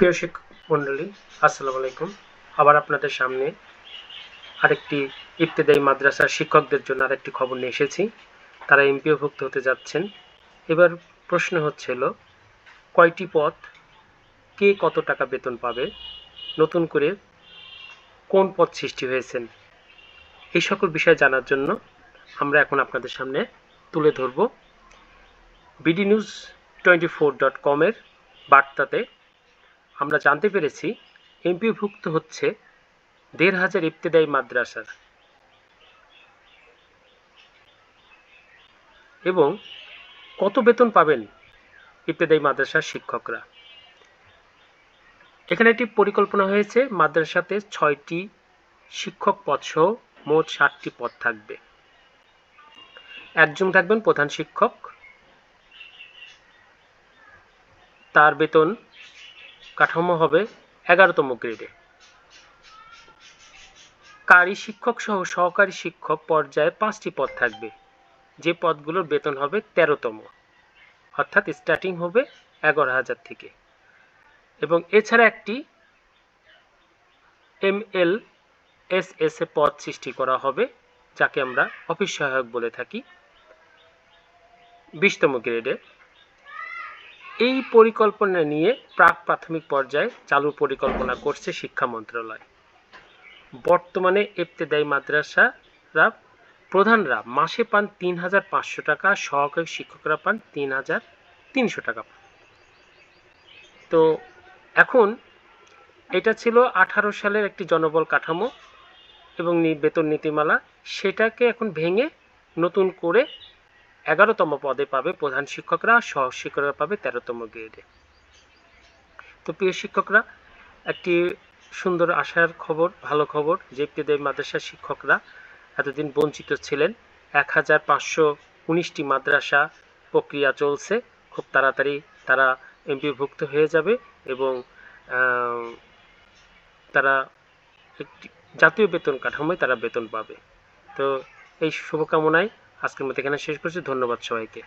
প্রিয় শিক্ষক মণ্ডলী, আসসালামু আলাইকুম। আবার আপনাদের সামনে আরেকটি ইবতেদায়ী মাদ্রাসার শিক্ষকদের জন্য আরেকটি খবর নিয়ে এসেছি। তারা এমপিওভুক্ত হতে যাচ্ছেন। এবার প্রশ্ন হচ্ছিল কয়টি পদ, কে কত টাকা বেতন পাবে, নতুন করে কোন পদ সৃষ্টি হয়েছেন, এই সকল বিষয় জানার জন্য আমরা এখন আপনাদের সামনে তুলে ধরব। BD news twenty four dot কমের বার্তাতে আমরা জানতে পেরেছি, এমপিভুক্ত হচ্ছে দেড় হাজার ইবতেদায়ী মাদ্রাসার। এবং কত বেতন পাবেন ইবতেদায়ী মাদ্রাসার শিক্ষকরা? এখানে একটি পরিকল্পনা হয়েছে, মাদ্রাসাতে ছয়টি শিক্ষক পদসহ মোট ষাটটি পদ থাকবে। একজন থাকবেন প্রধান শিক্ষক। তার বেতন কাঠামো হবে এগারোতম গ্রেডে। কারি শিক্ষক সহ সহকারী শিক্ষক পর্যায়ে পাঁচটি পদ থাকবে। যে পদগুলোর বেতন হবে তেরোতম। অর্থাৎ স্টার্টিং হবে এগারো হাজার থেকে। এবং এছাড়া একটি এম এল এস এস এ পদ সৃষ্টি করা হবে, যাকে আমরা অফিস সহায়ক বলে থাকি। বিশতম গ্রেডে। এই পরিকল্পনা নিয়ে প্রাক প্রাথমিক পর্যায়ে চালু পরিকল্পনা করছে শিক্ষা মন্ত্রণালয়। বর্তমানে ইবতেদায়ী মাদ্রাসারা প্রধানরা মাসে পান তিন হাজার পাঁচশো টাকা, সহকারী শিক্ষকরা পান তিন হাজার তিনশো টাকা। তো এখন এটা ছিল আঠারো সালের একটি জনবল কাঠামো এবং বেতন নীতিমালা। সেটাকে এখন ভেঙে নতুন করে এগারোতম পদে পাবে প্রধান শিক্ষকরা সহ শিক্ষকরা পাবে তেরোতম গ্রেডে। তো প্রিয় শিক্ষকরা, একটি সুন্দর আশার খবর, ভালো খবর যে ইবতেদায়ী মাদ্রাসার শিক্ষকরা এতদিন বঞ্চিত ছিলেন। এক হাজার পাঁচশো উনিশটি মাদ্রাসা প্রক্রিয়া চলছে। খুব তাড়াতাড়ি তারা এমপিভুক্ত হয়ে যাবে এবং তারা একটি জাতীয় বেতন কাঠামোয় তারা বেতন পাবে। তো এই শুভকামনায় আজকের মতো এখানে শেষ করছি। ধন্যবাদ সবাইকে।